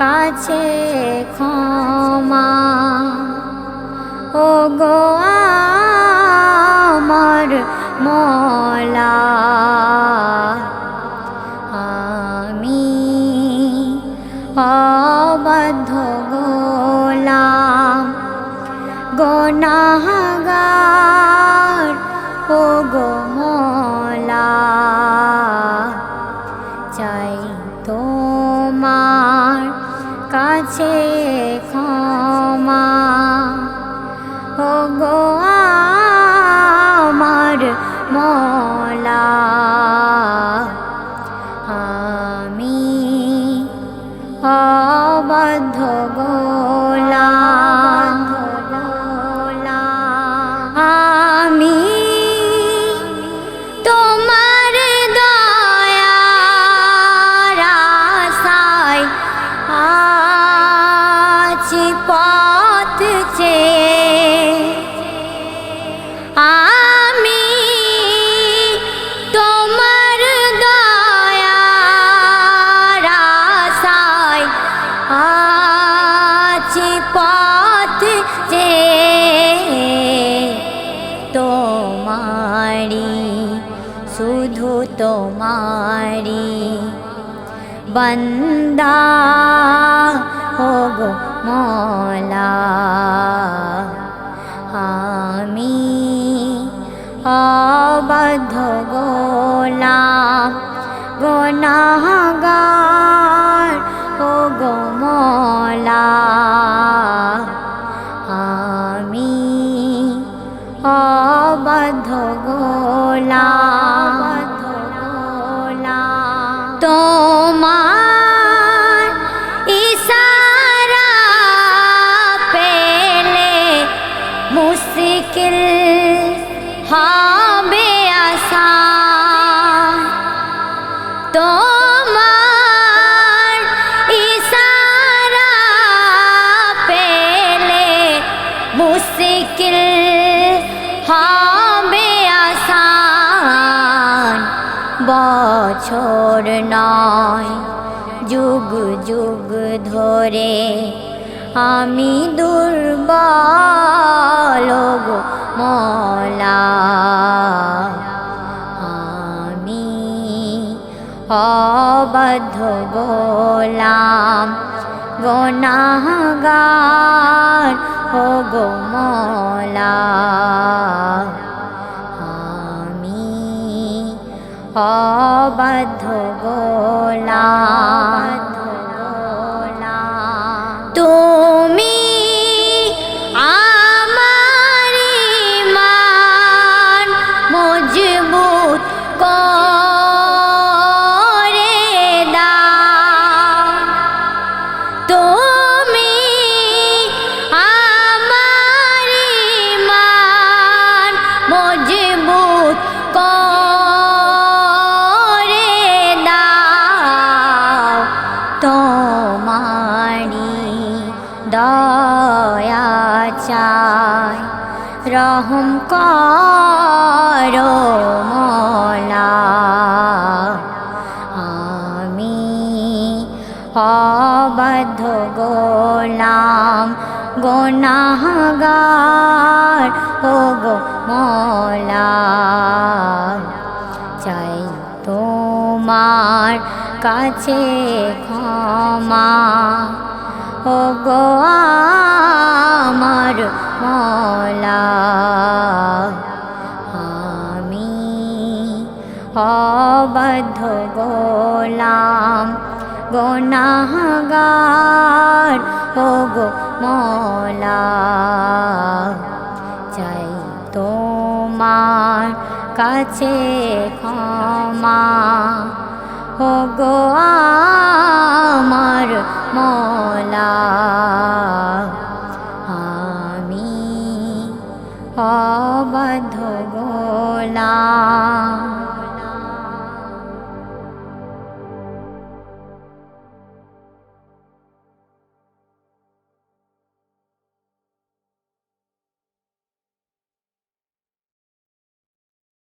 কাছে ক্ষমা। ও গো আমার মলা, আমি অবাধ্য গোলাম। গনাগার ও গো মলা, চাই তোমার কাছে ক্ষমা। ও গো আমার মলা আমি অবাধ্য গোলাম পথ যে তোমারি শুধু তোমারি। বন্দা হোগো মলা আমি অবাধ্য গোলাম। গনাগার ও গো হবে আসান তোমার ইশারা পেলে মুশকিল হবে আসান বছর নয়, যুগ যুগ ধরে আমি দুর্বল গো মলা। আমি অবাধ্য গোলাম গনাগার ও গো মলা। আমি অবাধ্য গোলাম রহম করো মলা। আমি অবাধ্য গোলাম গোনাগার ও গো মলা। চাই তোমার কাছে ক্ষমা ও গো আমার মলা। আমি অবাধ্য গোলাম গোনাগার ও গো মলা, চাই তোমার কাছে ক্ষমা। ও গো আমার মলা। আমি অবাধ্য গোলাম